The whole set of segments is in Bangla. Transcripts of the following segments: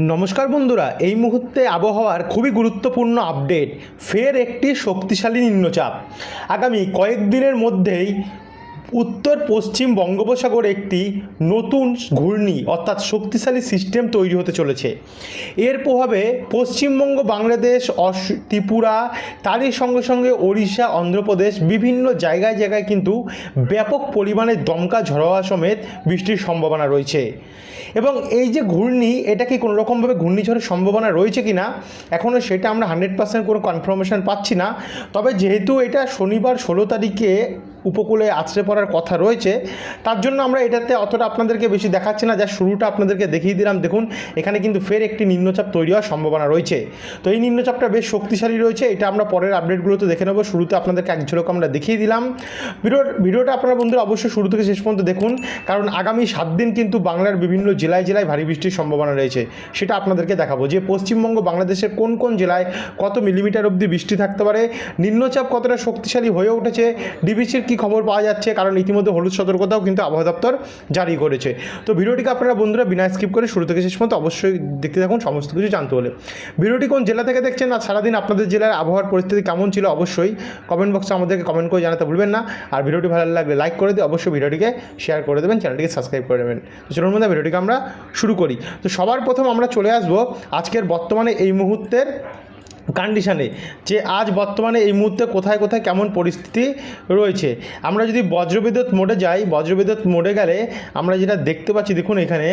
নমস্কার বন্ধুরা, এই মুহূর্তে আবহাওয়ার খুবই গুরুত্বপূর্ণ আপডেট, ফের একটি শক্তিশালী নিম্নচাপ। আগামী কয়েকদিনের মধ্যেই উত্তর পশ্চিম বঙ্গোপসাগরে একটি নতুন ঘূর্ণি, অর্থাৎ শক্তিশালী সিস্টেম তৈরি হতে চলেছে। এর প্রভাবে পশ্চিমবঙ্গ, বাংলাদেশ, অস, ত্রিপুরা, তারই সঙ্গে সঙ্গে ওড়িশা, অন্ধ্রপ্রদেশ বিভিন্ন জায়গায় জায়গায় কিন্তু ব্যাপক পরিমাণে দমকা ঝড় হওয়া সমেত বৃষ্টির সম্ভাবনা রয়েছে। এবং এই যে ঘূর্ণি, এটা কি কোনো রকমভাবে ঘূর্ণিঝড়ের সম্ভাবনা রয়েছে কি না এখনও সেটা আমরা হান্ড্রেড পার্সেন্ট কোনো কনফার্মেশন পাচ্ছি না। তবে যেহেতু এটা শনিবার ষোলো তারিখে উপকূলে আছড়ে পড়ার কথা রয়েছে, তার জন্য আমরা এটাতে অতটা আপনাদেরকে বেশি দেখাচ্ছি না যা শুরুটা আপনাদেরকে দেখিয়ে দিলাম। দেখুন, এখানে কিন্তু ফের একটি নিম্নচাপ তৈরি হওয়ার সম্ভাবনা রয়েছে। তো এই নিম্নচাপটা বেশ শক্তিশালী রয়েছে, এটা আমরা পরের আপডেটগুলোতে দেখে নেব, শুরুতে আপনাদেরকে এক ঝলক আমরা দেখিয়ে দিলাম। ভিডিও ভিডিওটা আপনারা বন্ধুরা অবশ্যই শুরু থেকে শেষ পর্যন্ত দেখুন, কারণ আগামী সাত দিন কিন্তু বাংলার বিভিন্ন জেলায় জেলায় ভারী বৃষ্টির সম্ভাবনা রয়েছে, সেটা আপনাদেরকে দেখাবো। যে পশ্চিমবঙ্গ, বাংলাদেশের কোন কোন জেলায় কত মিলিমিটার অবধি বৃষ্টি থাকতে পারে, নিম্নচাপ কতটা শক্তিশালী হয়ে উঠেছে, ডিবিসির কী খবর পাওয়া যাচ্ছে, কারণ ইতিমধ্যে হলুদ সতর্কতাও কিন্তু আবহাওয়া দপ্তর জারি করেছে। তো ভিডিওটিকে আপনারা বন্ধুরা বিনা স্কিপ করে শুরু থেকে শেষ পর্যন্ত অবশ্যই দেখতে থাকুন, সমস্ত কিছু জানতে হলে। ভিডিওটি কোন জেলা থেকে দেখছেন আর সারাদিন আপনাদের জেলার আবহাওয়ার পরিস্থিতি কেমন ছিল অবশ্যই কমেন্ট বক্সে আমাদেরকে কমেন্ট করে জানাতে ভুলবেন না। আর ভিডিওটি ভালো লাগলে লাইক করে দিয়ে অবশ্যই ভিডিওটিকে শেয়ার করে দেবেন চ্যানেলটিকে সাবস্ক্রাইব করে দেবেন তো চলুন মধ্যে ভিডিওটিকে আমরা শুরু করি। তো সবার প্রথম আমরা চলে আসব আজকের বর্তমানে এই মুহূর্তের কন্ডিশানে যে আজ বর্তমানে এই মুহূর্তে কোথায় কোথায় কেমন পরিস্থিতি রয়েছে। আমরা যদি বজ্রবিদ্যুৎ মোডে যাই, বজ্রবিদ্যুৎ মোডে গেলে আমরা যেটা দেখতে পাচ্ছি, দেখুন এখানে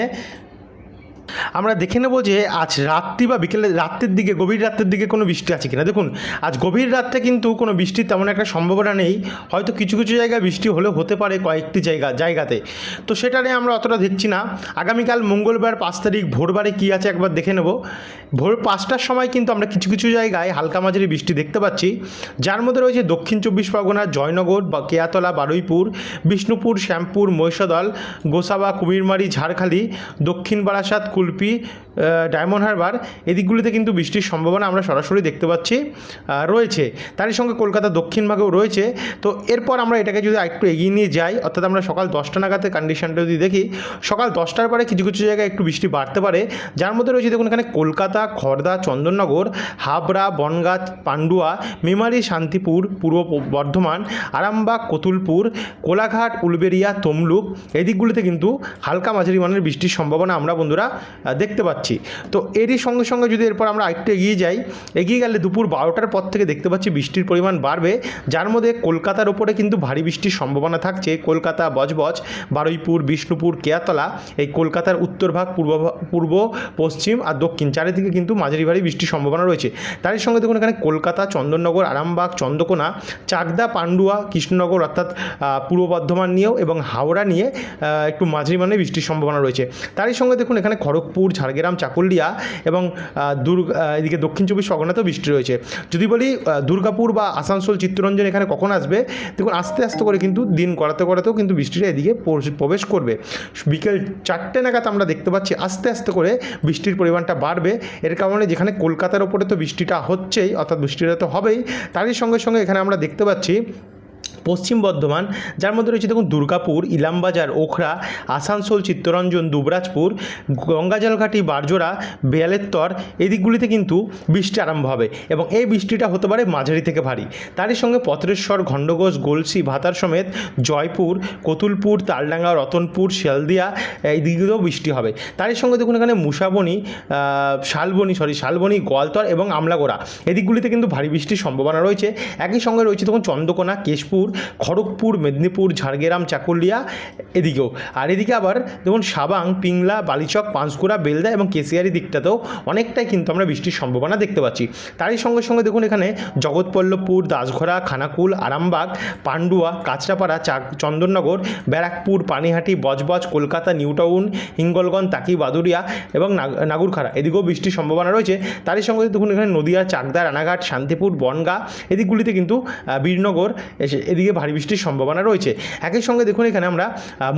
আমরা দেখে নেব যে আজ রাত্রি বা বিকেলে রাত্রের দিকে, গভীর রাত্রের দিকে কোনো বৃষ্টি আছে কিনা। দেখুন, আজ গভীর রাত্রে কিন্তু কোনো বৃষ্টির তেমন একটা সম্ভাবনা নেই। হয়তো কিছু কিছু জায়গায় বৃষ্টি হলেও হতে পারে কয়েকটি জায়গা, জায়গাতে। তো সেটা নিয়ে আমরা অতটা দেখছি না। আগামীকাল মঙ্গলবার পাঁচ তারিখ ভোরবারে কী আছে একবার দেখে নেব। ভোর পাঁচটার সময় কিন্তু আমরা কিছু কিছু জায়গায় হালকা মাঝারি বৃষ্টি দেখতে পাচ্ছি। যার মধ্যে রয়েছে দক্ষিণ চব্বিশ পরগনা, জয়নগর, বা কেয়াতলা, বারুইপুর, বিষ্ণুপুর, শ্যামপুর, মহিষাদল, গোসাবা, কুমিরমারি, ঝাড়খালি, দক্ষিণ বারাসাত কুলপি ডায়মন্ড হারবার, এদিকগুলিতে কিন্তু বৃষ্টির সম্ভাবনা আমরা সরাসরি দেখতে পাচ্ছি রয়েছে। তারই সঙ্গে কলকাতা দক্ষিণ ভাগেও রয়েছে। তো এরপর আমরা এটাকে যদি আরেকটু এগিয়ে নিয়ে যাই, অর্থাৎ আমরা সকাল দশটা নাগাদের কন্ডিশনটা যদি দেখি, সকাল দশটার পরে কিছু কিছু জায়গায় একটু বৃষ্টি বাড়তে পারে। যার মধ্যে রয়েছে দেখুন এখানে কলকাতা খড়দা চন্দননগর, হাবড়া, বনগাঁ, পান্ডুয়া, মেমারি, শান্তিপুর, পূর্ব বর্ধমান, আরামবাগ, কতুলপুর, কোলাঘাট, উলবেরিয়া, তমলুক এই দিকগুলিতে কিন্তু হালকা মাঝারি মানের বৃষ্টির সম্ভাবনা আমরা বন্ধুরা দেখতে পাচ্ছি। তো এরই সঙ্গে সঙ্গে যদি এরপর আমরা আরেকটু এগিয়ে যাই, এগিয়ে গেলে দুপুর বারোটার পর থেকে দেখতে পাচ্ছি বৃষ্টির পরিমাণ বাড়বে, যার মধ্যে কলকাতার ওপরে কিন্তু ভারী বৃষ্টির সম্ভাবনা থাকছে। কলকাতা, বজবজ, বারুইপুর, বিষ্ণুপুর, কেয়াতলা, এই কলকাতার উত্তর ভাগ, পূর্ব পূর্ব, পশ্চিম আর দক্ষিণ। চারিদিকে কিন্তু মাঝারি ভারী বৃষ্টির সম্ভাবনা রয়েছে। তারই সঙ্গে দেখুন এখানে কলকাতা, চন্দননগর, আরামবাগ, চন্দ্রকোনা, চাকদা, পান্ডুয়া, কৃষ্ণনগর অর্থাৎ পূর্ব বর্ধমান নিয়েও এবং হাওড়া নিয়ে একটু মাঝারি মানের বৃষ্টির সম্ভাবনা রয়েছে। তারই সঙ্গে দেখুন এখানে খড়গপুর, ঝাড়গ্রাম, চাকুলিয়া এবং দুর্গ এদিকে দক্ষিণ চব্বিশ পরগনাতেও বৃষ্টি রয়েছে। যদি বলি দুর্গাপুর বা আসানসোল, চিত্তরঞ্জন এখানে কখন আসবে? দেখুন, আস্তে আস্তে করে কিন্তু দিন করাতে করাতেও কিন্তু বৃষ্টিটা এদিকে প্রবেশ করবে। বিকেল চারটে নাগাদ আমরা দেখতে পাচ্ছি, আস্তে আস্তে করে বৃষ্টির পরিমাণটা বাড়বে। এর কারণে যেখানে কলকাতার ওপরে তো বৃষ্টিটা হচ্ছেই, অর্থাৎ বৃষ্টিটা তো হবেই, তারই সঙ্গে সঙ্গে এখানে আমরা দেখতে পাচ্ছি পশ্চিম বর্ধমান, যার মধ্যে রয়েছে দেখুন দুর্গাপুর, ইলামবাজার, ওখরা, আসানসোল, চিত্তরঞ্জন, দুবরাজপুর, গঙ্গাজলঘাটি, বারজোড়া, বেয়ালেত্তর, এই দিকগুলিতে কিন্তু বৃষ্টি আরম্ভ হবে এবং এই বৃষ্টিটা হতে পারে মাঝারি থেকে ভারী। তারই সঙ্গে পত্রেশ্বর খণ্ডঘোষ গলসি, ভাতার সমেত জয়পুর, কতুলপুর, তালডাঙ্গা, রতনপুর, শিয়ালদিয়া, এই দিকগুলোও বৃষ্টি হবে। তারই সঙ্গে দেখুন এখানে মুসাবনি শালবনি সরি শালবনি, গোয়ালতর এবং আমলাগোড়া এদিকগুলিতে কিন্তু ভারী বৃষ্টির সম্ভাবনা রয়েছে। একই সঙ্গে রয়েছে দেখুন চন্দ্রকোনা, কেশপুর খড়গপুর, মেদিনীপুর, ঝাড়গ্রাম, চাকুলিয়া এদিকেও। আর এদিকে আবার দেখুন সাবাং, পিংলা, বালিচক, পাঁশকুড়া, বেলদা এবং কেশিয়ারি দিকটাতেও অনেকটাই কিন্তু আমরা বৃষ্টির সম্ভাবনা দেখতে পাচ্ছি। তারই সঙ্গে সঙ্গে দেখুন এখানে জগৎপল্লভপুর দাসঘরা খানাকুল, আরামবাগ, পান্ডুয়া, কাঁচরাপাড়া, চা, চন্দননগর, ব্যারাকপুর, পানিহাটি, বজবজ, কলকাতা নিউ টাউন হিঙ্গলগঞ্জ, তাকি বাদুরিয়া এবং নাগ- নাগুরখাড়া এদিকেও বৃষ্টির সম্ভাবনা রয়েছে। তারই সঙ্গে দেখুন এখানে নদিয়া, চাকদা, রানাঘাট, শান্তিপুর, বনগা এদিকগুলিতে কিন্তু বীরনগর এসে- এদিকে ভারী বৃষ্টির সম্ভাবনা রয়েছে। একই সঙ্গে দেখুন এখানে আমরা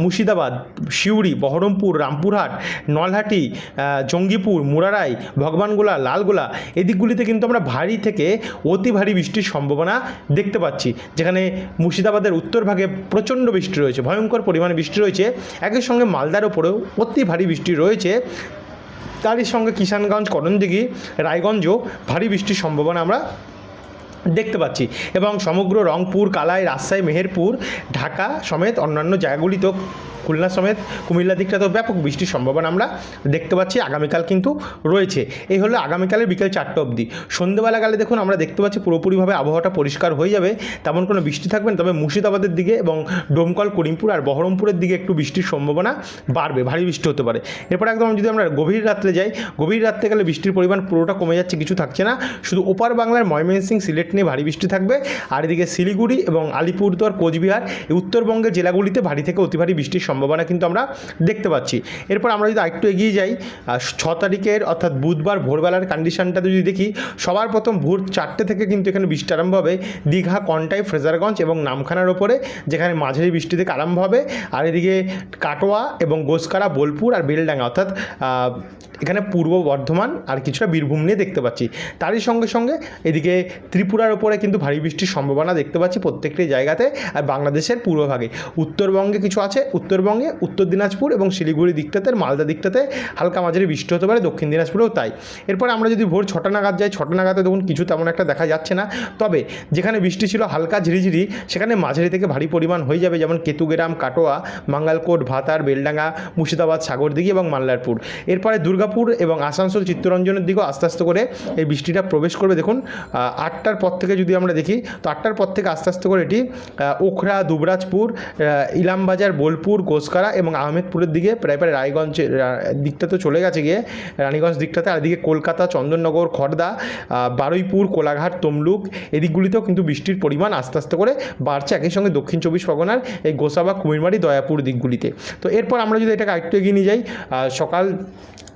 মুর্শিদাবাদ সিউড়ি বহরমপুর, রামপুরহাট, নলহাটি জঙ্গিপুর, মুরারাই, ভগবানগোলা, লালগোলা এদিকগুলিতে কিন্তু আমরা ভারী থেকে অতি ভারী বৃষ্টির সম্ভাবনা দেখতে পাচ্ছি। যেখানে মুর্শিদাবাদের উত্তর ভাগে প্রচণ্ড বৃষ্টি রয়েছে, ভয়ঙ্কর পরিমাণে বৃষ্টি রয়েছে। একই সঙ্গে মালদার ওপরেও অতি ভারী বৃষ্টি রয়েছে। তারই সঙ্গে কিষানগঞ্জ, করণদিঘি, রায়গঞ্জও ভারী বৃষ্টির সম্ভাবনা আমরা দেখতে পাচ্ছি। এবং সমগ্র রংপুর, কালাই, রাজশাহী, মেহেরপুর, ঢাকা সমেত অন্যান্য জায়গাগুলিতেও খুলনা সমেত, কুমিল্লা দিকটাতেও ব্যাপক বৃষ্টির সম্ভাবনা আমরা দেখতে পাচ্ছি, আগামীকাল কিন্তু রয়েছে। এই হলো আগামীকালের বিকেল চারটে অবধি। সন্ধ্যেবেলা গেলে দেখুন আমরা দেখতে পাচ্ছি পুরোপুরিভাবে আবহাওয়াটা পরিষ্কার হয়ে যাবে। তেমন কোনো বৃষ্টি থাকবে না, তবে মুর্শিদাবাদের দিকে এবং ডোমকল, করিমপুর আর বহরমপুরের দিকে একটু বৃষ্টির সম্ভাবনা বাড়বে, ভারী বৃষ্টি হতে পারে। এরপর একদম যদি আমরা গভীর রাত্রে যাই, গভীর রাত্রে গেলে বৃষ্টির পরিমাণ পুরোটা কমে যাচ্ছে, কিছু থাকছে না। শুধু ওপার বাংলার ময়মনসিংহ, সিলেট নিয়ে ভারী বৃষ্টি থাকবে। আর এদিকে শিলিগুড়ি এবং আলিপুরদুয়ার, কোচবিহার এই উত্তরবঙ্গের জেলাগুলিতে ভারী থেকে অতি ভারী বৃষ্টির সম্ভাবনা কিন্তু আমরা দেখতে পাচ্ছি। এরপর আমরা যদি আরেকটু এগিয়ে যাই ছ তারিখের অর্থাৎ বুধবার ভোরবেলার কন্ডিশনটা যদি দেখি, সবার প্রথম ভোর চারটে থেকে কিন্তু এখানে বৃষ্টি আরম্ভ হবে দীঘা, কন্টাই, ফ্রেজারগঞ্জ এবং নামখানার ওপরে, যেখানে মাঝারি বৃষ্টি থেকে আরম্ভ হবে। আর এদিকে কাটোয়া এবং গোসকারা, বোলপুর আর বেলডাঙ্গা অর্থাৎ এখানে পূর্ব বর্ধমান আর কিছুটা বীরভূম নিয়ে দেখতে পাচ্ছি। তারই সঙ্গে সঙ্গে এদিকে ত্রিপুরার ওপরে কিন্তু ভারী বৃষ্টির সম্ভাবনা দেখতে পাচ্ছি প্রত্যেকটি জায়গাতে, আর বাংলাদেশের পূর্বভাগে। উত্তরবঙ্গে কিছু আছে, উত্তরবঙ্গে, উত্তর দিনাজপুর এবং শিলিগুড়ি দিকটাতে, মালদা দিকটাতে হালকা মাঝারি বৃষ্টি হতে পারে, দক্ষিণ দিনাজপুরেও তাই। এরপর আমরা যদি ভোর ছটা নাগাদ যাই, ছটা নাগাদে দেখুন কিছু তেমন একটা দেখা যাচ্ছে না। তবে যেখানে বৃষ্টি ছিল হালকা ঝিরিঝিরি, সেখানে মাঝারি থেকে ভারী পরিমাণ হয়ে যাবে, যেমন কেতুগ্রাম, কাটোয়া, মাঙ্গালকোট, ভাতার, বেলডাঙ্গা, মুর্শিদাবাদ, সাগরদিঘি এবং মাল্লারপুর। এরপরে দুর্গাপুর এবং আসানসোল, চিত্তরঞ্জনের দিকেও আস্তে আস্তে করে এই বৃষ্টিটা প্রবেশ করবে। দেখুন আটটার পর থেকে যদি আমরা দেখি তো আটটার পর থেকে আস্তে আস্তে করে এটি ওখরা দুবরাজপুর ইলামবাজার বোলপুর গোসকারা এবং আহমেদপুরের দিকে প্রায় প্রায় রায়গঞ্জের আহ, দিকটা তো চলে গেছে গিয়ে রানীগঞ্জ দিকটাতে আর এদিকে কলকাতা চন্দননগর খড়দা বারুইপুর কোলাঘাট তমলুক এদিকগুলিতেও কিন্তু বৃষ্টির পরিমাণ আস্তে আস্তে করে বাড়ছে। একই সঙ্গে দক্ষিণ চব্বিশ পরগনার এই গোসাবা কুমিরমারি দয়াপুর দিকগুলিতে। তো এরপর আমরা যদি এটাকে আরেকটু এগিয়ে নিয়ে যাই সকাল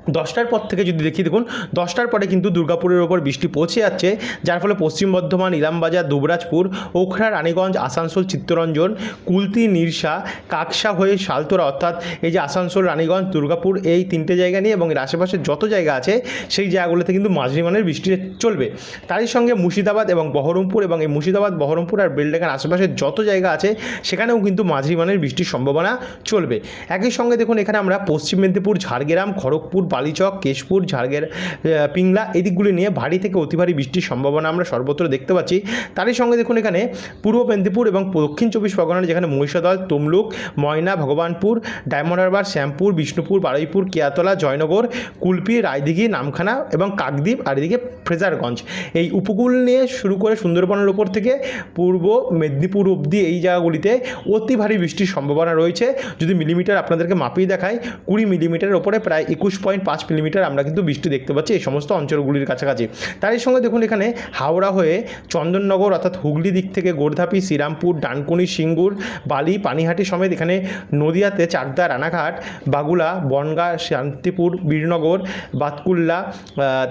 দশটার পর থেকে যদি দেখি, দেখুন, দশটার পরে কিন্তু দুর্গাপুরের ওপর বৃষ্টি পৌঁছে যাচ্ছে, যার ফলে পশ্চিম বর্ধমান, ইলামবাজার, দুবরাজপুর, ওখরা, রানীগঞ্জ, আসানসোল, চিত্তরঞ্জন, কুলতি, নিরসা, কাকসা হয়ে শালতোরা, অর্থাৎ এই যে আসানসোল, রানীগঞ্জ, দুর্গাপুর, এই তিনটে জায়গা নিয়ে এবং এর আশেপাশে যত জায়গা আছে, সেই জায়গাগুলোতে কিন্তু মাঝারি মানের বৃষ্টি চলবে। তারই সঙ্গে মুর্শিদাবাদ এবং বহরমপুর এবং এই মুর্শিদাবাদ, বহরমপুর আর বেলডাঙ্গার আশেপাশে যত জায়গা আছে, সেখানেও কিন্তু মাঝারি মানের বৃষ্টির সম্ভাবনা চলবে। একই সঙ্গে দেখুন, এখানে আমরা পশ্চিম মেদিনীপুর, ঝাড়গ্রাম, খড়গপুর বালিচক কেশপুর ঝাড়গ্রাম আহ, পিংলা এই দিকগুলি নিয়ে ভারী থেকে অতি ভারী বৃষ্টির সম্ভাবনা আমরা সর্বত্র দেখতে পাচ্ছি। তারই সঙ্গে দেখুন এখানে পূর্ব মেদিনীপুর এবং দক্ষিণ চব্বিশ পরগনার যেখানে মহিষাদল তমলুক ময়না ভগবানপুর ডায়মন্ড হারবার শ্যামপুর বিষ্ণুপুর বারুইপুর কেয়াতলা জয়নগর কুলপি রায়দিঘি নামখানা এবং কাকদ্বীপ আর এদিকে ফ্রেজারগঞ্জ। এই উপকূল নিয়ে শুরু করে সুন্দরবনের ওপর থেকে পূর্ব মেদিনীপুর অবধি এই জায়গাগুলিতে অতি ভারী বৃষ্টির সম্ভাবনা রয়েছে। যদি মিলিমিটার আপনাদেরকে মাপিয়ে দেখায় কুড়ি মিলিমিটারের ওপরে প্রায় একুশ পয়েন্ট পাঁচ মিলিমিটার আমরা কিন্তু বৃষ্টি দেখতে পাচ্ছি এই সমস্ত অঞ্চলগুলির কাছাকাছি। তারই সঙ্গে দেখুন এখানে হাওড়া হয়ে চন্দননগর অর্থাৎ হুগলি দিক থেকে গোর্ধাপি, শ্রীরামপুর, ডানকুনি, সিঙ্গুর, বালি, পানিহাটি সমেত এখানে নদিয়াতে চাকদা, রানাঘাট, বাগুলা, বনগা, শান্তিপুর, বীরনগর, বাতকুল্লা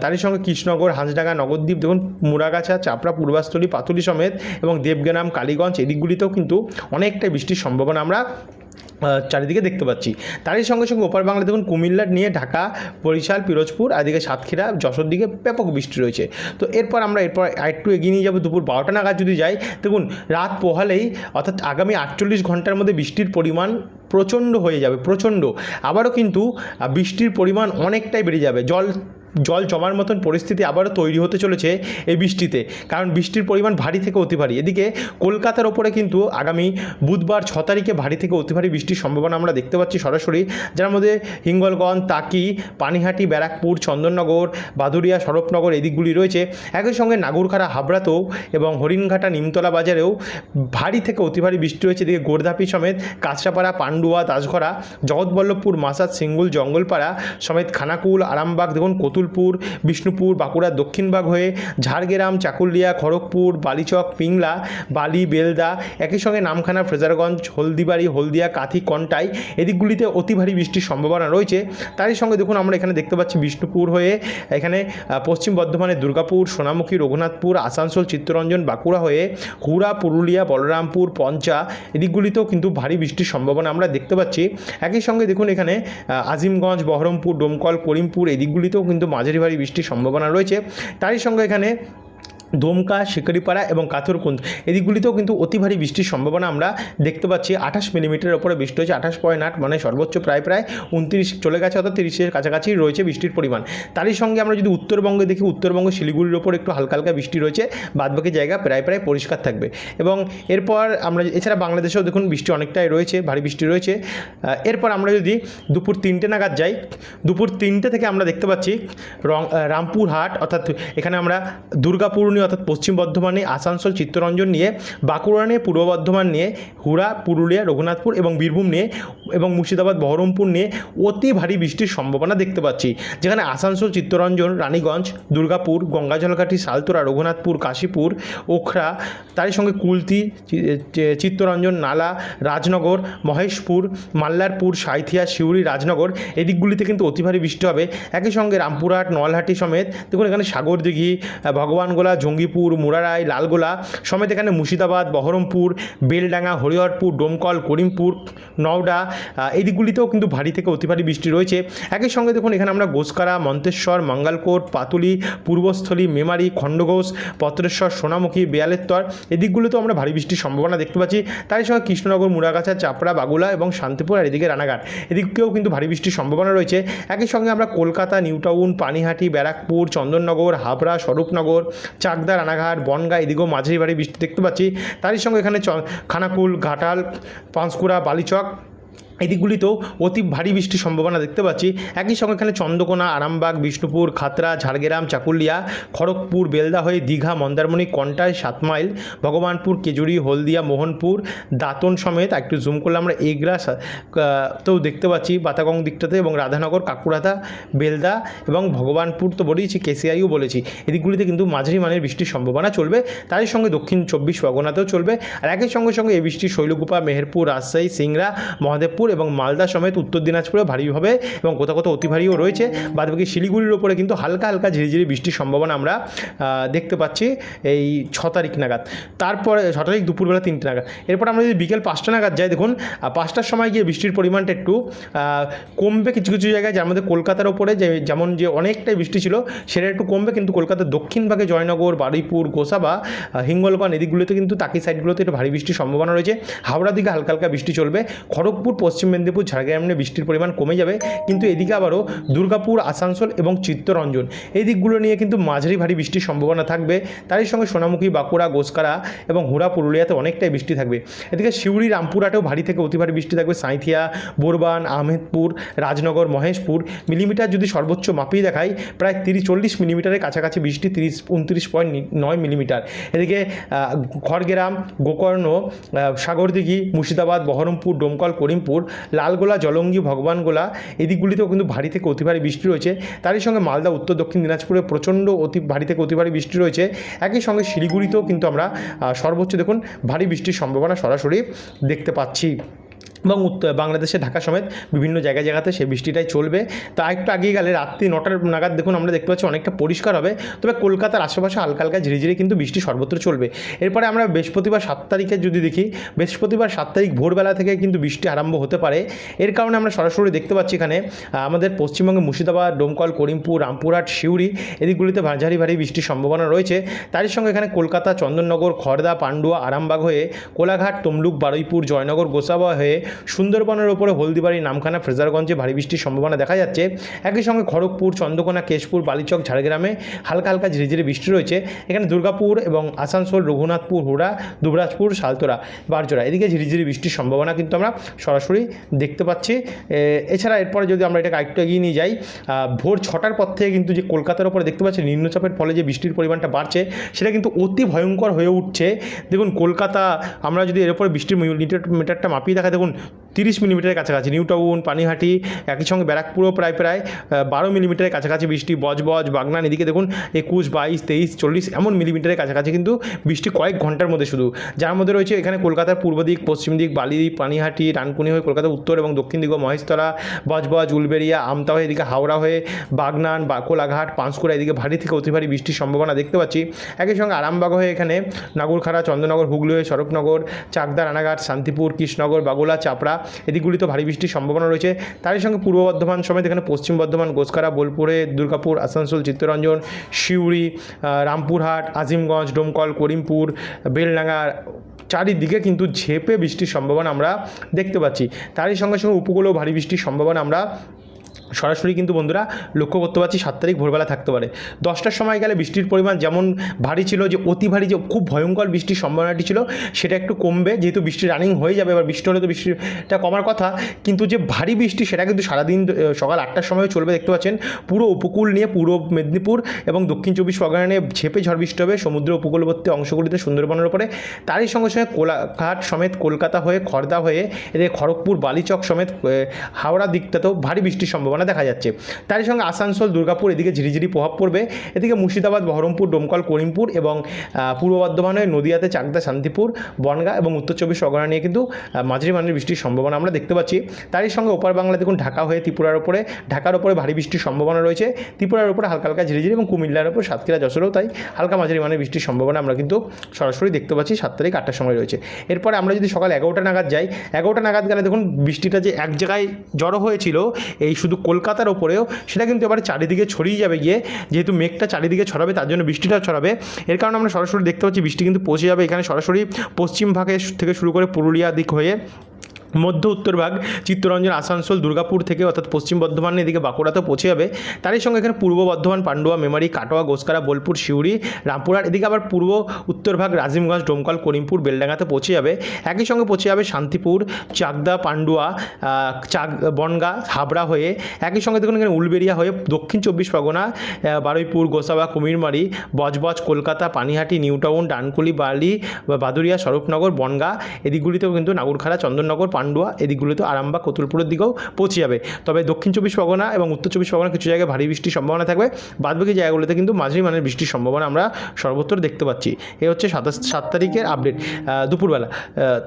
তারই সঙ্গে কৃষ্ণনগর, হাঁসডাঙ্গা, নগরদ্বীপ, দেখুন মুরাগাছা, চাপড়া পূর্বাস্থলী পাতুলি সমেত এবং দেবগ্রাম, কালীগঞ্জ, এদিকগুলিতেও কিন্তু অনেকটাই বৃষ্টির সম্ভাবনা আমরা চারিদিকে দেখতে পাচ্ছি। তারই সঙ্গে সঙ্গে ওপার বাংলা দেখুন কুমিল্লার নিয়ে ঢাকা, বরিশাল, পিরোজপুর আর এদিকে সাতক্ষীরা, যশোর দিকে ব্যাপক বৃষ্টি রয়েছে। তো এরপর আমরা এরপর আরেকটু এগিয়ে নিয়ে যাব দুপুর বারোটা নাগাদ যদি যাই। দেখুন, রাত পোহালেই অর্থাৎ আগামী আটচল্লিশ ঘণ্টার মধ্যে বৃষ্টির পরিমাণ প্রচণ্ড হয়ে যাবে, প্রচণ্ড। আবারও কিন্তু বৃষ্টির পরিমাণ অনেকটাই বেড়ে যাবে। জল জল জমার মতন পরিস্থিতি আবারও তৈরি হতে চলেছে এই বৃষ্টিতে। কারণ বৃষ্টির পরিমাণ ভারী থেকে অতি ভারী। এদিকে কলকাতার ওপরে কিন্তু আগামী বুধবার ছ তারিখে ভারী থেকে অতি ভারী বৃষ্টির সম্ভাবনা আমরা দেখতে পাচ্ছি সরাসরি। যার মধ্যে হিঙ্গলগঞ্জ, তাকি, পানিহাটি, ব্যারাকপুর, চন্দননগর বাদুরিয়া সরবনগর এই দিকগুলি রয়েছে। একই সঙ্গে নাগরখাড়া, হাবড়াতেও এবং হরিণঘাটা, নিমতলা বাজারেও ভারী থেকে অতি ভারী বৃষ্টি রয়েছে। এদিকে গোর্ধাপি সমেত কাঁচরাপাড়া পান্ডুয়া দাসঘরা, জগৎবল্লভপুর, মাসাদ সিঙ্গুল, জঙ্গলপাড়া সমেত খানাকুল, আরামবাগ, দেখুন কতুলপুর, বিষ্ণুপুর, বাঁকুড়া, দক্ষিণবাগ হয়ে ঝাড়গ্রাম, চাকুলিয়া, খড়গপুর, বালিচক, পিংলা, বালি, বেলদা, একই সঙ্গে নামখানা, ফ্রেজারগঞ্জ, হলদিবাড়ি, হলদিয়া, কাথি, কন্টাই এদিকগুলিতে অতি ভারী বৃষ্টির সম্ভাবনা রয়েছে। তারই সঙ্গে দেখুন আমরা এখানে দেখতে পাচ্ছি বিষ্ণুপুর হয়ে এখানে পশ্চিম বর্ধমানের দুর্গাপুর, সোনামুখী, রঘুনাথপুর, আসানসোল, চিত্তরঞ্জন, বাঁকুড়া হয়ে হুড়া, পুরুলিয়া, বলরামপুর, পঞ্চা এদিকগুলিতেও কিন্তু ভারী বৃষ্টির সম্ভাবনা আমরা দেখতে পাচ্ছি। একই সঙ্গে দেখুন এখানে আজিমগঞ্জ, বহরমপুর, ডোমকল, করিমপুর, এই দিকগুলিতেও কিন্তু মাঝারি ভারী বৃষ্টির সম্ভাবনা রয়েছে। তারই সঙ্গে এখানে দমকা, শিকারিপাড়া এবং কাথরকুন্দ এদিকগুলিতেও কিন্তু অতি ভারী বৃষ্টির সম্ভাবনা আমরা দেখতে পাচ্ছি। আঠাশ মিলিমিটারের ওপরে বৃষ্টি হয়েছে, আঠাশ পয়েন্ট আট মানে সর্বোচ্চ প্রায় প্রায় উনত্রিশ, চলে গেছে অর্থাৎ তিরিশের কাছাকাছি রয়েছে বৃষ্টির পরিমাণ। তারই সঙ্গে আমরা যদি উত্তরবঙ্গে দেখি, উত্তরবঙ্গ শিলিগুড়ির ওপর একটু হালকা হালকা বৃষ্টি রয়েছে, বাদবাকি জায়গা প্রায় প্রায় পরিষ্কার থাকবে। এবং এরপর আমরা, এছাড়া বাংলাদেশেও দেখুন বৃষ্টি অনেকটাই রয়েছে, ভারী বৃষ্টি রয়েছে। এরপর আমরা যদি দুপুর তিনটে নাগাদ যাই, দুপুর তিনটে থেকে আমরা দেখতে পাচ্ছি রং রামপুরহাট, অর্থাৎ এখানে আমরা দুর্গাপুর নিয়ে অর্থাৎ পশ্চিম বর্ধমান আসানসোল, চিত্তরঞ্জন নিয়ে, বাঁকুড়া নিয়ে, পূর্ব বর্ধমান নিয়ে, হুড়া, পুরুলিয়া, রঘুনাথপুর এবং বীরভূম নিয়ে এবং মুর্শিদাবাদ, বহরমপুর নিয়ে অতি ভারী বৃষ্টির সম্ভাবনা দেখতে পাচ্ছি। যেখানে আসানসোল, চিত্তরঞ্জন, রানীগঞ্জ, দুর্গাপুর গঙ্গাজলঘাটি সালতোরা রঘুনাথপুর, কাশীপুর, ওখরা, তারই সঙ্গে কুলতি চিত্তরঞ্জন, নালা, রাজনগর, মহেশপুর, মাল্লারপুর, সাঁইথিয়া শিউরি রাজনগর এদিকগুলিতে কিন্তু অতি ভারী বৃষ্টি হবে। একই সঙ্গে রামপুরহাট, নলহাটি সমেত, দেখুন এখানে সাগরদিঘি ভগবানগোলা জঙ্গিপুর, মুরারাই, লালগোলা সমেত এখানে মুর্শিদাবাদ, বহরমপুর, বেলডাঙ্গা, হরিহরপুর, ডোমকল, করিমপুর, নওডা এই দিকগুলিতেও কিন্তু ভারী থেকে অতি ভারী বৃষ্টি রয়েছে। একই সঙ্গে দেখুন এখানে আমরা গোসকারা, মন্তেশ্বর, মঙ্গালকোট, পাতুলি, পূর্বস্থলী, মেমারি, খণ্ডঘোষ, পত্রেশ্বর, সোনামুখী, বেয়ালেত্তর এদিকগুলোতেও আমরা ভারী বৃষ্টির সম্ভাবনা দেখতে পাচ্ছি। তারই সঙ্গে কৃষ্ণনগর মুরাগাছা চাপড়া, বাগুলা এবং শান্তিপুর আর এদিকে রানাঘাট, এদিকেও কিন্তু ভারী বৃষ্টির সম্ভাবনা রয়েছে। একই সঙ্গে আমরা কলকাতা, নিউটাউন, পানিহাটি, ব্যারাকপুর, চন্দননগর, হাবড়া, স্বরূপনগর চাকদা রানাঘাট, বনগা, এদিকেও মাঝারি বাড়ি বৃষ্টি দেখতে পাচ্ছি। তারই সঙ্গে এখানে খানাকুল, ঘাটাল, পাঁশকুড়া, বালিচক এই দিকগুলিতেও অতি ভারী বৃষ্টির সম্ভাবনা দেখতে পাচ্ছি। একই সঙ্গে এখানে চন্দ্রকোনা আরামবাগ বিষ্ণুপুর খাতড়া ঝাড়গ্রাম চাকুলিয়া খড়গপুর বেলদা হয়ে দীঘা মন্দারমণি কন্টাই সাত মাইল ভগবানপুর কেজুরি হলদিয়া মোহনপুর দাঁতন সমেত একটু জুম করলে আমরা এগরা আহ, দেখতে পাচ্ছি বাতাগং দিকটাতে এবং রাধানগর কাকুরাথা বেলদা এবং ভগবানপুর তো বলেইছি কেসিআইও বলেছি। এদিকগুলিতে কিন্তু মাঝারি মানের বৃষ্টির সম্ভাবনা চলবে। তারই সঙ্গে দক্ষিণ চব্বিশ পরগনাতেও চলবে। আর একই সঙ্গে সঙ্গে এই বৃষ্টি শৈলকুপা মেহেরপুর রাজশাহী সিংড়া মহাদেবপুর এবং মালদা সমেত উত্তর দিনাজপুরে ভারী হবে এবং কোথাও কোথাও অতি ভারীও রয়েছে। বাদবাকি শিলিগুড়ির ওপরে কিন্তু হালকা হালকা ঝিরিঝিরি বৃষ্টির সম্ভাবনা আমরা দেখতে পাচ্ছি এই ছ তারিখ নাগাদ। তারপরে, ছ তারিখ দুপুরবেলা তিনটে নাগাদ। এরপর আমরা যদি বিকেল পাঁচটা নাগাদ যাই, দেখুন পাঁচটার সময় গিয়ে বৃষ্টির পরিমাণটা একটু কমবে কিছু কিছু জায়গায়, যার মধ্যে কলকাতার ওপরে যেমন যে অনেকটাই বৃষ্টি ছিল, সেটা একটু কমবে। কিন্তু কলকাতার দক্ষিণ ভাগে জয়নগর, বারুইপুর, গোসাবা হিঙ্গলগঞ্জ, এদিকগুলোতে কিন্তু তাকি সাইডগুলোতে একটু ভারী বৃষ্টির সম্ভাবনা রয়েছে। হাওড়ার দিকে হালকা হালকা বৃষ্টি চলবে। খড়গপুর, পশ্চিম মেদিনীপুর, ঝাড়গ্রাম বৃষ্টির পরিমাণ কমে যাবে। কিন্তু এদিকে আবারও দুর্গাপুর, আসানসোল এবং চিত্তরঞ্জন। এই দিকগুলো নিয়ে কিন্তু মাঝারি ভারী বৃষ্টির সম্ভাবনা থাকবে। তারই সঙ্গে সোনামুখী, বাঁকুড়া, গোসকারা এবং হুড়া পুরুলিয়াতে অনেকটাই বৃষ্টি থাকবে। এদিকে শিউড়ি রামপুরহাটেও ভারী থেকে অতি ভারী বৃষ্টি থাকবে। সাঁইথিয়া, বোরবান, আহমেদপুর, রাজনগর, মহেশপুর মিলিমিটার যদি সর্বোচ্চ মাপিয়ে দেখায় প্রায় তিরিশ চল্লিশ মিলিমিটারের কাছাকাছি বৃষ্টি তিরিশ উনত্রিশ পয়েন্ট নয় মিলিমিটার। এদিকে খড়গ্রাম, গোকর্ণ সাগরদিঘি, মুর্শিদাবাদ, বহরমপুর, ডোমকল, করিমপুর লালগোলা, জলঙ্গি, ভগবানগোলা, এদিকগুলিতেও কিন্তু ভারী থেকে অতি ভারী বৃষ্টি রয়েছে। তারই সঙ্গে মালদা, উত্তর, দক্ষিণ দিনাজপুরে প্রচণ্ড অতি ভারী থেকে অতি ভারী বৃষ্টি রয়েছে। একই সঙ্গে শিলিগুড়িতেও কিন্তু আমরা সর্বোচ্চ দেখুন, ভারী বৃষ্টির সম্ভাবনা সরাসরি দেখতে পাচ্ছি। এবং উত্তর বাংলাদেশে ঢাকা সমেত বিভিন্ন জায়গা জায়গাতে সেই বৃষ্টিটাই চলবে। তা একটু আগিয়ে গেলে রাত্রি নটার নাগাদ দেখুন আমরা দেখতে পাচ্ছি অনেকটা পরিষ্কার হবে, তবে কলকাতার আশেপাশে হালকা হালকা ঝিরিঝিরি কিন্তু বৃষ্টি সর্বত্র চলবে। এরপরে আমরা বৃহস্পতিবার সাত তারিখে যদি দেখি, বৃহস্পতিবার সাত তারিখ ভোরবেলা থেকে কিন্তু বৃষ্টি আরম্ভ হতে পারে। এর কারণে আমরা সরাসরি দেখতে পাচ্ছি এখানে আমাদের পশ্চিমবঙ্গে মুর্শিদাবাদ ডোমকল করিমপুর, রামপুরহাট, সিউড়ি, এদিকগুলিতে ভারী ভারী বৃষ্টির সম্ভাবনা রয়েছে। তারই সঙ্গে এখানে কলকাতা, চন্দননগর খড়দা পান্ডুয়া, আরামবাগ হয়ে কোলাঘাট, তমলুক, বারুইপুর, জয়নগর, গোসাবা হয়ে সুন্দরবনের ওপরে হলদিবাড়ি নামখানা ফ্রেজারগঞ্জে ভারী বৃষ্টির সম্ভাবনা দেখা যাচ্ছে। একই সঙ্গে খড়গপুর, চন্দ্রকোনা, কেশপুর, বালিচক, ঝাড়গ্রামে হালকা হালকা ঝিরিঝিরি বৃষ্টি রয়েছে। এখানে দুর্গাপুর এবং আসানসোল, রঘুনাথপুর, হুড়া, দুবরাজপুর, সালতোরা, বারজোড়া এদিকে ঝিরিঝিরি বৃষ্টির সম্ভাবনা কিন্তু আমরা সরাসরি দেখতে পাচ্ছি। এছাড়া এরপরে যদি আমরা এটাকে আরেকটু এগিয়ে নিয়ে যাই ভোর ছটার পর থেকে কিন্তু যে কলকাতার ওপরে দেখতে পাচ্ছি নিম্নচাপের ফলে যে বৃষ্টির পরিমাণটা বাড়ছে, সেটা কিন্তু অতি ভয়ঙ্কর হয়ে উঠছে। দেখুন কলকাতা, আমরা যদি এর উপরে বৃষ্টির মিটার মিটারটা মাপিয়ে দেখা দেখুন তিরিশ মিলিমিটারের কাছাকাছি। নিউ টাউন পানিহাটি, একই সঙ্গে ব্যারাকপুরও প্রায় প্রায় বারো মিলিমিটারের কাছাকাছি বৃষ্টি, বজবজ বাগনান এদিকে দেখুন একুশ, বাইশ, তেইশ, চল্লিশ, এমন মিলিমিটারের কাছাকাছি কিন্তু বৃষ্টি কয়েক ঘণ্টার মধ্যে শুধু। যার মধ্যে রয়েছে এখানে কলকাতার পূর্ব দিক, পশ্চিম দিক বালিদ্বীপ পানিহাটি, রানকুনি হয়ে কলকাতার উত্তর এবং দক্ষিণ দিক মহেশতলা, বজবজ উলবেরিয়া আমতা হয়ে এদিকে হাওড়া হয়ে বাগনান বা কোলাঘাট পাঁশকুড়া এদিকে ভারী থেকে অতি ভারী বৃষ্টির সম্ভাবনা দেখতে পাচ্ছি। একই সঙ্গে আরামবাগ হয়ে এখানে নাগরখাড়া, চন্দ্রনগর, হুগলি হয়ে শরৎনগর চাকদা, রানাঘাট, শান্তিপুর, কৃষ্ণনগর, বাগুলা চাপড়া এদিকগুলিতে ভারী বৃষ্টির সম্ভাবনা রয়েছে। তারই সঙ্গে পূর্ব বর্ধমান সমেত এখানে পশ্চিম বর্ধমান গোসকারা বোলপুরে, দুর্গাপুর, আসানসোল, চিত্তরঞ্জন, সিউড়ি রামপুরহাট, আজিমগঞ্জ, ডোমকল, করিমপুর, বেলডাঙ্গা, চারিদিকে কিন্তু ঝেপে বৃষ্টির সম্ভাবনা আমরা দেখতে পাচ্ছি। তারই সঙ্গে সঙ্গে উপকূলেও ভারী বৃষ্টির সম্ভাবনা আমরা সরাসরি কিন্তু বন্ধুরা লক্ষ্য করতে পারছি সাত তারিখ ভোরবেলা থাকতে পারে। দশটার সময় গেলে বৃষ্টির পরিমাণ যেমন ভারী ছিল যে অতি ভারী যে খুব ভয়ঙ্কর বৃষ্টির সম্ভাবনাটি ছিল, সেটা একটু কমবে। যেহেতু বৃষ্টি রানিং হয়ে যাবে, এবার বৃষ্টি হলে তো বৃষ্টিটা কমার কথা। কিন্তু যে ভারী বৃষ্টি, সেটা কিন্তু সারাদিন সকাল আটটার সময় চলবে, দেখতে পাচ্ছেন। পুরো উপকূল নিয়ে পূর্ব মেদিনীপুর এবং দক্ষিণ চব্বিশ পরগনা নিয়ে ঝেপে ঝড় বৃষ্টি হবে সমুদ্র উপকূলবর্তী অংশগুলিতে সুন্দরবনের উপরে। তারই সঙ্গে সঙ্গে কোলাঘাট সমেত কলকাতা হয়ে খড়দা হয়ে এদের খড়গপুর, বালিচক সমেত হাওড়া দিকটাতেও ভারী বৃষ্টির সম্ভাবনা দেখা যাচ্ছে। তারই সঙ্গে আসানসোল, দুর্গাপুর এদিকে ঝিরিঝিরি প্রভাব পড়বে। এদিকে মুর্শিদাবাদ, বহরমপুর, ডোমকল, করিমপুর এবং পূর্ব বর্ধমানে নদিয়াতে, চাকদা, শান্তিপুর, বনগাঁ এবং উত্তর চব্বিশ পরগনা নিয়ে কিন্তু মাঝারি মানের বৃষ্টির সম্ভাবনা আমরা দেখতে পাচ্ছি। তারই সঙ্গে ওপার বাংলা দেখুন ঢাকা হয়ে ত্রিপুরার উপরে ঢাকার উপরে ভারী বৃষ্টির সম্ভাবনা রয়েছে। ত্রিপুরার উপরে হালকা হালকা ঝিরিঝিরি এবং কুমিল্লার উপর সাতক্ষীরা যশোরেও তাই হালকা মাঝারি মানের বৃষ্টির সম্ভাবনা আমরা কিন্তু সরাসরি দেখতে পাচ্ছি সাত তারিখ আটটার সময় রয়েছে। এরপরে আমরা যদি সকাল এগারোটা নাগাদ যাই, এগারোটা নাগাদ গেলে দেখুন বৃষ্টিটা যে এক জায়গায় জড়ো হয়েছিল, এই শুধু কলকাতার ওপরেও সেটা কিন্তু এবার চারিদিকে ছড়িয়ে যাবে গিয়ে, যেহেতু মেঘটা চারিদিকে ছড়াবে, তার জন্য বৃষ্টিটা ছড়াবে। এর কারণে আমরা সরাসরি দেখতে পাচ্ছি বৃষ্টি কিন্তু পৌঁছে যাবে। এখানে সরাসরি পশ্চিম ভাগে থেকে শুরু করে পুরুলিয়া দিক হয়ে মধ্য উত্তর ভাগ চিত্তরঞ্জন, আসানসোল, দুর্গাপুর থেকে অর্থাৎ পশ্চিম বর্ধমান এদিকে বাঁকুড়াতেও পৌঁছে যাবে। তারই সঙ্গে এখানে পূর্ব বর্ধমান, পান্ডুয়া, মেমারি, কাটোয়া, গোসকারা, বোলপুর সিউড়ি রামপুরহাট, এদিকে আবার পূর্ব উত্তর ভাগ রাজিমগঞ্জ, ডোমকল, করিমপুর, বেলডাঙ্গাতে পৌঁছে যাবে। একই সঙ্গে পৌঁছে যাবে শান্তিপুর, চাকদা, পান্ডুয়া চাক, বনগা, হাবড়া হয়ে একই সঙ্গে দেখুন এখানে উলবেরিয়া হয়ে দক্ষিণ চব্বিশ পরগনা বারুইপুর, গোসাবা, কুমিরমারি, বজবজ, কলকাতা, পানিহাটি, নিউটাউন, ডানকুলি, বালি বাদুরিয়া স্বরূপনগর, বনগা, এদিকগুলিতেও কিন্তু নাগরখাড়া, চন্দননগর পান্ডুয়া এদিকগুলিতেও আরামবাগ কতুলপুরের দিকেও পৌঁছে যাবে। তবে দক্ষিণ চব্বিশ পরগনা এবং উত্তর চব্বিশ পরগনা কিছু জায়গায় ভারী বৃষ্টির সম্ভাবনা থাকবে। বাদবাকি জায়গাগুলোতে কিন্তু মাঝারি মানের বৃষ্টির সম্ভাবনা আমরা সর্বত্র দেখতে পাচ্ছি। এ হচ্ছে সাতাশ, সাত তারিখের আপডেট দুপুরবেলা।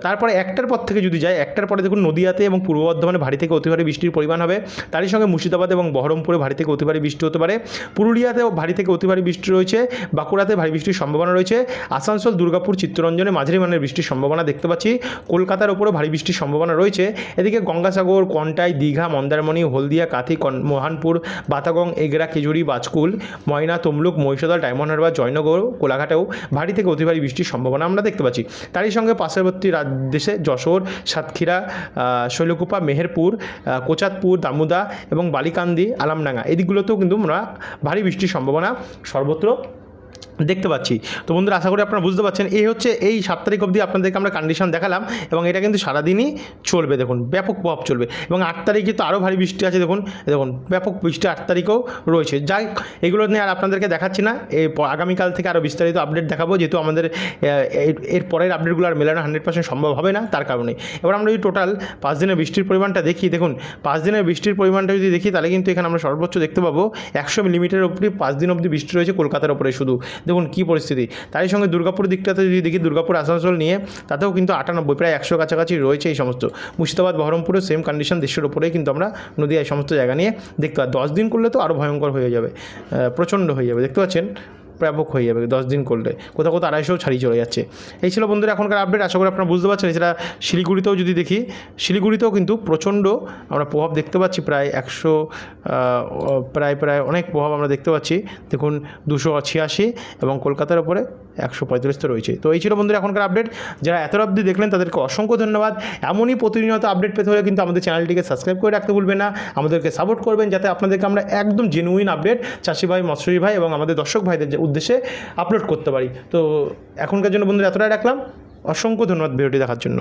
তারপরে একটার পর থেকে যদি যাই, একটার পরে দেখুন নদীয়াতে এবং পূর্ব বর্ধমানে ভারী থেকে অতি ভারী বৃষ্টির পরিমাণ হবে। তারই সঙ্গে মুর্শিদাবাদ এবং বহরমপুরে ভারী থেকে অতি ভারী বৃষ্টি হতে পারে। পুরুলিয়াতেও ভারী থেকে অতি ভারী বৃষ্টি রয়েছে। বাঁকুড়াতে ভারী বৃষ্টির সম্ভাবনা রয়েছে। আসানসোল, দুর্গাপুর, চিত্তরঞ্জনে মাঝারি মানের বৃষ্টির সম্ভাবনা দেখতে পাচ্ছি। কলকাতার ওপরও ভারী বৃষ্টির সম্ভাবনা রয়েছে। এদিকে গঙ্গাসাগর, কন্টাই, দীঘা, মন্দারমণি, হলদিয়া, কাথি মোহানপুর, বাতাগং, এগরা খেজুরি বাজকুল, ময়না, তমলুক, মহিষাদল, ডায়মন্ড হারবার, জয়নগর, কোলাঘাটেও ভারী থেকে অতি ভারী বৃষ্টির সম্ভাবনা আমরা দেখতে পাচ্ছি। তারই সঙ্গে পার্শ্ববর্তী দেশে যশোর, সাতক্ষীরা শৈলকুপা, মেহেরপুর কোচাতপুর, দামুদা এবং বালিকান্দি, আলামডাঙ্গা। এই দিকগুলোতেও কিন্তু আমরা ভারী বৃষ্টির সম্ভাবনা সর্বত্র দেখতে পাচ্ছি। তো বন্ধুরা, আশা করি আপনারা বুঝতে পারছেন, এই হচ্ছে এই সাত তারিখ অবধি আপনাদেরকে আমরা কন্ডিশন দেখালাম এবং এটা কিন্তু সারাদিনই চলবে, দেখুন, ব্যাপক প্রভাব চলবে এবং আট তারিখে তো আরও ভারী বৃষ্টি আছে, দেখুন দেখুন, ব্যাপক বৃষ্টি আট তারিখেও রয়েছে। যাই এগুলো নিয়ে আর আপনাদেরকে দেখাচ্ছি না এই আগামীকাল থেকে আরও বিস্তারিত আপডেট দেখাবো, যেহেতু আমাদের এর- পরের আপডেটগুলো আর মেলানো হান্ড্রেড পার্সেন্ট সম্ভব হবে না, তার কারণে। এবার আমরা যদি টোটাল পাঁচ দিনের বৃষ্টির পরিমাণটা দেখি, দেখুন, পাঁচ দিনের বৃষ্টির পরিমাণটা যদি দেখি, তাহলে কিন্তু এখানে আমরা সর্বোচ্চ দেখতে পাবো একশো মিলিমিটারের উপরে পাঁচ দিন অবধি বৃষ্টি রয়েছে কলকাতার ওপরে শুধু। দেখুন কী পরিস্থিতি। তারই সঙ্গে দুর্গাপুর দিকটাতে যদি দেখি, দুর্গাপুর, আসানসোল নিয়ে তাতেও কিন্তু আটানব্বই, প্রায় একশো কাছাকাছি রয়েছে এই সমস্ত। মুর্শিদাবাদ বহরমপুরে সেম কন্ডিশন দেশের ওপরেই কিন্তু আমরা নদী এই সমস্ত জায়গা নিয়ে দেখতে পাই দশ দিন করলে তো আরও ভয়ঙ্কর হয়ে যাবে প্রচণ্ড হয়ে যাবে। দেখতে পাচ্ছেন ব্যাপক হয়ে যাবে, দশ দিন করলে। কোথাও কোথাও আড়াইশো ছাড়িয়ে চলে যাচ্ছে। এই ছিল বন্ধুরা এখনকার আপডেট আশা করি আপনারা বুঝতে পারছেন। এছাড়া শিলিগুড়িতেও যদি দেখি, শিলিগুড়িতেও কিন্তু প্রচণ্ড আমরা প্রভাব দেখতে পাচ্ছি, প্রায় একশো প্রায় প্রায় অনেক প্রভাব আমরা দেখতে পাচ্ছি। দেখুন, দুশো ছিয়াশি এবং কলকাতার ওপরে একশো পঁয়ত্রিশ তো রয়েছে। তো এই ছিল বন্ধুরা এখনকার আপডেট যারা এত অবধি দেখলেন, তাদেরকে অসংখ্য ধন্যবাদ। এমনই প্রতিনিয়ত আপডেট পেতে হলে কিন্তু আমাদের চ্যানেলটিকে সাবস্ক্রাইব করে রাখতে ভুলবেন না। আমাদেরকে সাপোর্ট করবেন যাতে আপনাদেরকে আমরা একদম জেনুইন আপডেট চাষি ভাই, মৎস্যজীবী ভাই এবং আমাদের দর্শক ভাইদের উদ্দেশ্যে আপলোড করতে পারি। তো এখনকার জন্য বন্ধুরা এতটাই রাখলাম। অসংখ্য ধন্যবাদ ভিডিওটি দেখার জন্য।